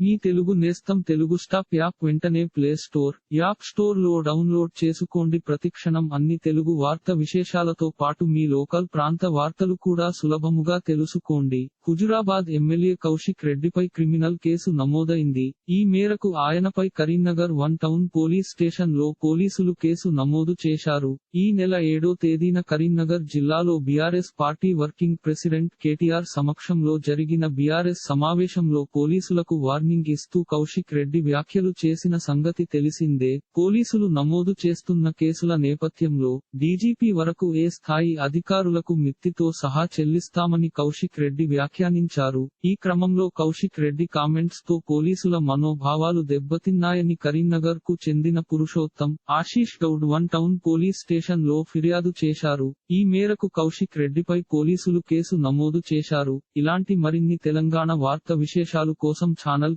మీ తెలుగు నేస్తం Telugu stop app వెంటనే play store app స్టోర్లో డౌన్లోడ్ చేసుకోండి. ప్రతిక్షణం అన్ని తెలుగు వార్త విశేషాలతో పాటు మీ లోకల్ ప్రాంత వార్తలు కూడా సులభముగా తెలుసుకోండి. హుజురాబాద్ ఎమ్మెల్యే కౌశిక్ రెడ్డిపై క్రిమినల్ కేసు నమోదైంది. ఈ మేరకు ఆయనపై కరీంనగర్ వన్ టౌన్ పోలీస్ స్టేషన్లో పోలీసులు కేసు నమోదు చేశారు. ఈ నెల ఏడో తేదీన కరీంనగర్ జిల్లాలో BRS party working president KTR సమక్షంలో జరిగిన బీఆర్ఎస్ సమావేశంలో పోలీసులకు వార్నింగ్ ఇస్తూ కౌశిక్ రెడ్డి వ్యాఖ్యలు చేసిన సంగతి తెలిసిందే. పోలీసులు నమోదు చేస్తున్న కేసుల నేపథ్యంలో డీజీపీ వరకు ఏ స్థాయి అధికారులకు మిత్తితో సహా చెల్లిస్తామని కౌశిక్ రెడ్డి వ్యాఖ్యానించారు. ఈ క్రమంలో కౌశిక్ రెడ్డి కామెంట్స్తో పోలీసుల మనోభావాలు దెబ్బతిన్నాయని కరీంనగర్కు చెందిన Purushottam Ashish Goud one town police స్టేషన్లో ఫిర్యాదు చేశారు. ఈ మేరకు కౌశిక్ రెడ్డిపై పోలీసులు కేసు నమోదు చేశారు. ఇలాంటి మరిన్ని తెలంగాణ వార్త విశేషాలు కోసం ఛానల్